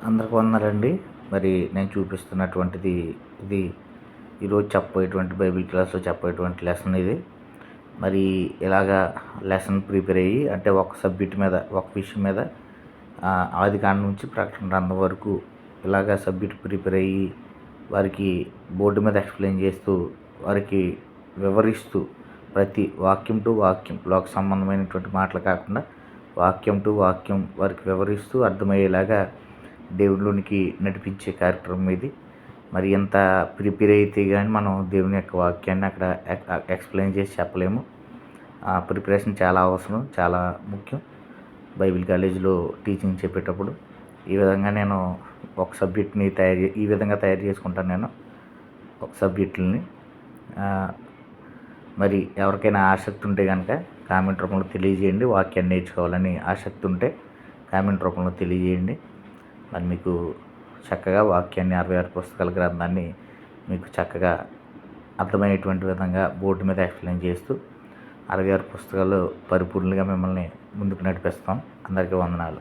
అందరికి వందనాలండి మరి నేను చూపిస్తున్నటువంటిది ఇది. ఈరోజు చెప్పేటువంటి బైబిల్ క్లాస్లో చెప్పేటువంటి లెసన్ ఇది. మరి ఇలాగా లెసన్ ప్రిపేర్ అయ్యి అంటే ఒక సబ్జెక్ట్ మీద ఒక విషయం మీద ఆది కాండ నుంచి ప్రకటన గ్రంథం వరకు ఇలాగా సబ్జెక్ట్ ప్రిపేర్ అయ్యి వారికి బోర్డు మీద ఎక్స్ప్లెయిన్ చేస్తూ వారికి వివరిస్తూ ప్రతి వాక్యం టు వాక్యం లోక సంబంధమైనటువంటి మాటలు కాకుండా వాక్యం టు వాక్యం వారికి వివరిస్తూ అర్థమయ్యేలాగా దేవుడిలోనికి నడిపించే కార్యక్రమం ఇది. మరి ఎంత ప్రిపేర్ అయితే కానీ మనం దేవుని యొక్క వాక్యాన్ని అక్కడ ఎక్స్ప్లెయిన్ చేసి చెప్పలేము. ఆ ప్రిపరేషన్ చాలా అవసరం చాలా ముఖ్యం. బైబిల్ కాలేజీలో టీచింగ్ చెప్పేటప్పుడు ఈ విధంగా నేను ఒక సబ్జెక్ట్ని తయారు చే- ఈ విధంగా తయారు చేసుకుంటాను నేను ఒక సబ్జెక్టులని. మరి ఎవరికైనా ఆసక్తి ఉంటే కనుక కామెంట్ రూపంలో తెలియజేయండి వాక్యాన్ని నేర్చుకోవాలని ఆసక్తి ఉంటే కామెంట్ రూపంలో తెలియజేయండి. మరి మీకు చక్కగా వాక్యాన్ని అరవై ఆరు పుస్తకాల గ్రంథాన్ని మీకు చక్కగా అర్థమయ్యేటువంటి విధంగా బోర్డు మీద ఎక్స్ప్లెయిన్ చేస్తూ అరవై ఆరు పుస్తకాలు పరిపూర్ణంగా మిమ్మల్ని ముందుకు నడిపిస్తాం. అందరికీ వందనాలు.